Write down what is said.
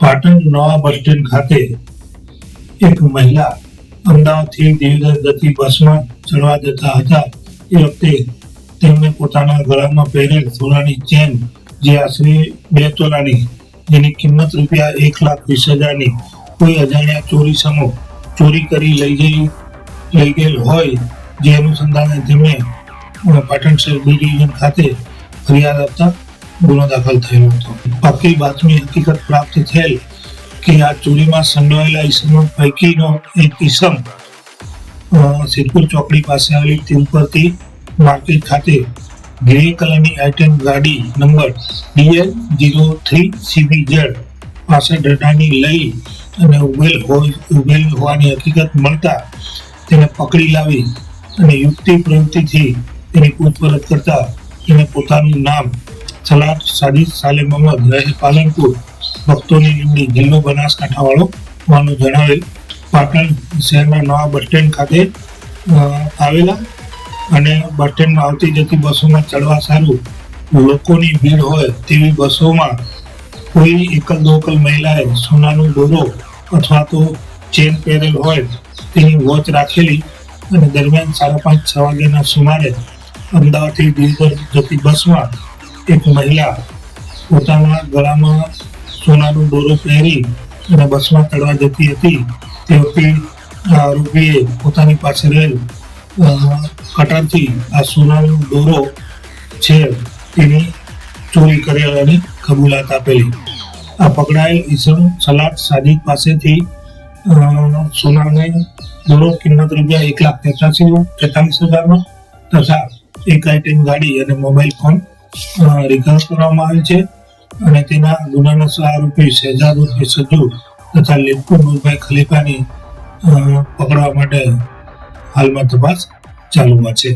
પાટણ નવા bus stand ખાતે એક મહિલા અમદાવાદથી દેવદર જતી બસમાં ચડવા જતા હતા. એ વખતે તેમને પોતાના ગળામાં પહેરેલ સોનાની ચેન, જે આશરે બે તોલાની, જેની કિંમત રૂપિયા એક લાખ વીસ હજારની, કોઈ અજાણ્યા ચોરી સમો ચોરી કરી લઈ જઈ, લઈ ગયેલ હોય, જે અનુસંધાને તેમણે પાટણ શહેર ડિવિઝન ખાતે ફરિયાદ આપતા ગુનો દાખલ થયો હતો. પાકી બાતમી હકીકત પ્રાપ્ત થયેલ કે આ ચોરીમાં સંડોવાયેલા ઈસમો પૈકીનો એક ઈસમ સિદ્ધપુર ચોકડી પાસે આવેલી તિરુપતિ માર્કેટ ખાતે ગ્રે કલરની આઈટમ ગાડી number DL zero three CB Z પાસઠ ડટાની લઈ અને ઉભેલ હોય, ઉભેલ હોવાની હકીકત મળતા તેને પકડી લાવી અને યુક્તિ પ્રવૃત્તિથી તેની પૂછપરછ કરતા તેને પોતાનું નામ સલાટ સાદિદ સાલે મોહમ્મદ રહે પાલનપુર. ભક્તોની લીમડી જિલ્લો બનાસકાંઠાવાળો હોવાનું જણાવેલ પાટણ શહેરના નવા બસ સ્ટેન્ડ ખાતે આવેલા અને બસ સ્ટેન્ડમાં આવતી જતી બસોમાં ચડવા સારું લોકોની ભીડ હોય તેવી બસોમાં કોઈ એકલ દોકલ મહિલાએ સોનાનો દોરો અથવા તો ચેન પહેરેલ હોય તેની વોચ રાખેલી અને દરમિયાન સાડા પાંચ છ વાગ્યાના સુમારે અમદાવાદથી દિલબર જતી બસમાં એક મહિલા પોતાના ગળામાં સોનાનો દોરો પહેરી અને બસમાં ચડવા જતી હતી. તે વખતે આરોપીએ પોતાની પાસે રહેલ કટારથી આ સોનાનો દોરો છે તેની ચોરી કરેલાની કબૂલાત આપેલી. આ પકડાયેલ ઈસમ સલાટ સાદિક પાસેથી સોનાને દોરો કિંમત રૂપિયા એક લાખ તેતાસી તેતાલીસ હજારનો તથા એક આઈટમ ગાડી અને મોબાઈલ ફોન રિકવર કરવામાં આવે છે અને તેના ગુનાના આરોપી શહેજાદ ઉર્ફે સજ્જુ તથા લેપકુ નૂરભાઈ ખલીફાની પકડવા માટે હાલમાં તપાસ ચાલુમાં છે.